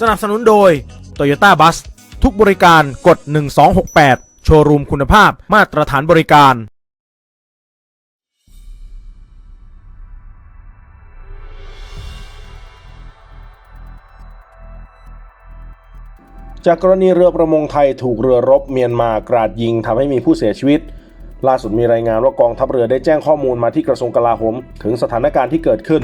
สนับสนุนโดย Toyota Bus ทุกบริการกด 1268 โชว์รูมคุณภาพมาตรฐานบริการ จากกรณีเรือประมงไทยถูกเรือรบเมียนมากราดยิงทำให้มีผู้เสียชีวิต ล่าสุดมีรายงานว่ากองทัพเรือได้แจ้งข้อมูลมาที่กระทรวงกลาโหมถึงสถานการณ์ที่เกิดขึ้น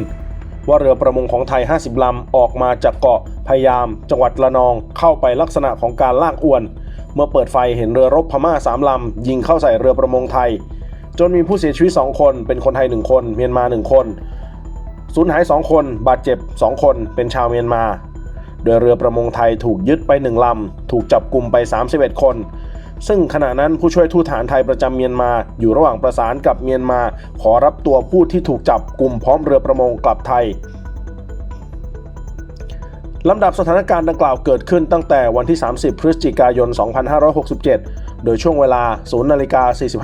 ว่าเรือประมงของไทย 50 ลำ ออกมาจากเกาะพยายามจังหวัดระนอง เข้าไปลักษณะของการลากอวน เมื่อเปิดไฟเห็นเรือรบพม่าสามลำ ยิงเข้าใส่เรือประมงไทย จนมีผู้เสียชีวิต 2 คน เป็นคนไทย 1 คน เมียนมา 1 คนสูญหาย 2 คน บาดเจ็บ 2 คน เป็นชาวเมียนมา โดยเรือประมงไทยถูกยึดไปหนึ่งลำ ถูกจับกลุ่มไป 31 คน ซึ่งขณะนั้นผู้ช่วยทูตฐานไทยประจำเมียนมา อยู่ระหว่างประสานกับเมียนมา ขอรับตัวผู้ที่ถูกจับกลุ่มพร้อมเรือประมงกลับไทยลำดับสถานการณ์ดังกล่าวเกิดขึ้นตั้งแต่วันที่ 30 พฤศจิกายน 2567 โดยช่วงเวลา 0 นาฬิกา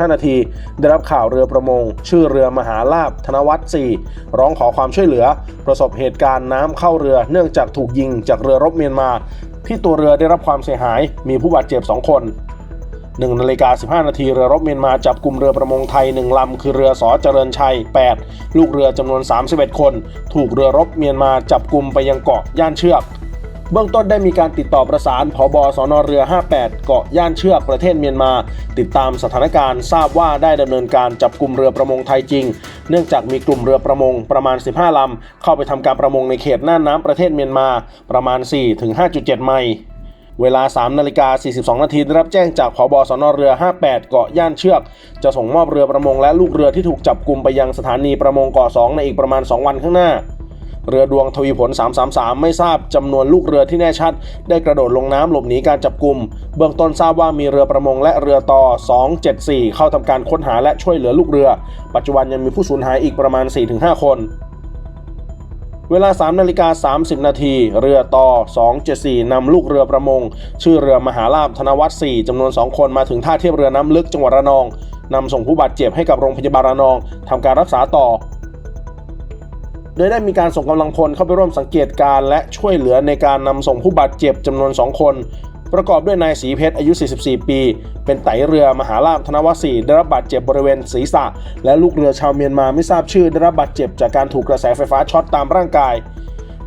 45 นาที ได้รับข่าวเรือประมง ชื่อเรือมหาลาบธนวัฒน์4ร้องขอความช่วยเหลือ ประสบเหตุการณ์น้ำเข้าเรือเนื่องจากถูกยิงจากเรือรบเมียนมา ที่ตัวเรือได้รับความเสียหาย มีผู้บาดเจ็บ 2 คน 1นาฬิกา15 นาทีเรือรบเมียนมาจับกลุ่มเรือประมงไทย 1 ลำ คือเรือสอเจริญชัย 8 ลูกเรือจำนวน 31 คน ถูกเรือรบเมียนมาจับกลุ่มไปยังเกาะย่านเชือก เบื้องต้นได้มีการติดต่อประสานผบสนเรือ 58 เกาะย่านเชือกประเทศเมียนมา ติดตามสถานการณ์ทราบว่าได้ดำเนินการจับกลุ่มเรือประมงไทยจริง เนื่องจากมีกลุ่มเรือประมงประมาณ 15 ลำ เข้าไปทำการประมงในเขตน่านน้ำประเทศเมียนมาประมาณ 4-5.7 ไมล์ เวลา 3 นาฬิกา 42 นาทีได้รับแจ้งจากผบสนเรือ 58 เกาะย่านเชือก จะส่งมอบเรือประมงและลูกเรือที่ถูกจับกลุ่มไปยังสถานีประมงเกาะ2ในอีกประมาณ 2 วันข้างหน้า เรือดวงทวีผล 333 ไม่ทราบจำนวนลูกเรือที่แน่ชัด ได้กระโดดลงน้ำหลบหนีการจับกลุ่ม เบื้องต้นทราบว่ามีเรือประมงและเรือต่อ 274 เข้าทำการค้นหาและช่วยเหลือลูกเรือ ปัจจุบันยังมีผู้สูญหายอีกประมาณ 4-5 คน เวลา 3นาฬิกา30 นาที เรือต่อ 274 นำลูกเรือประมง ชื่อเรือมหาลาบธนวัฒน์4จำนวน 2 คนมาถึงท่าเทียบเรือน้ำลึกจังหวัดระนองนำส่งผู้บาดเจ็บให้กับโรงพยาบาลระนองทำการรักษาต่อ โดยได้มีการส่งกำลังพลเข้าไปร่วมสังเกตการณ์และช่วยเหลือในการนำส่งผู้บาดเจ็บจำนวน 2 คน ประกอบด้วยนายศรีเพชรอายุ 44 ปี เป็นไตเรือมหาลาภธนวัฒน์4ได้รับบาดเจ็บบริเวณศีรษะ และลูกเรือชาวเมียนมาไม่ทราบชื่อได้รับบาดเจ็บจากการถูกกระแสไฟฟ้าช็อตตามร่างกาย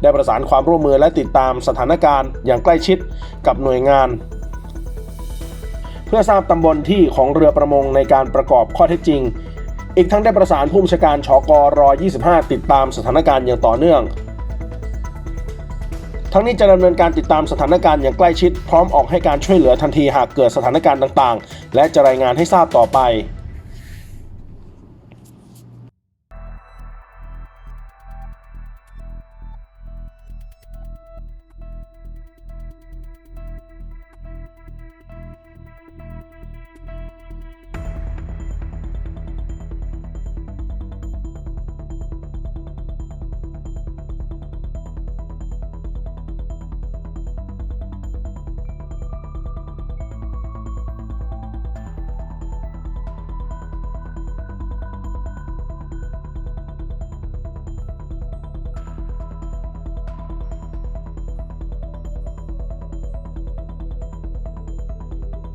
ได้ประสานความร่วมมือและติดตามสถานการณ์อย่างใกล้ชิดกับหน่วยงาน เพื่อทราบตำบลที่ของเรือประมงในการประกอบข้อเท็จจริง อีกทั้งได้ประสานผู้บัญชาการชกร25 ติดตามสถานการณ์อย่างต่อเนื่อง ทั้งนี้จะดำเนินการติดตามสถานการณ์อย่างใกล้ชิด พร้อมออกให้การช่วยเหลือทันทีหากเกิดสถานการณ์ต่างๆ และจะรายงานให้ทราบต่อไป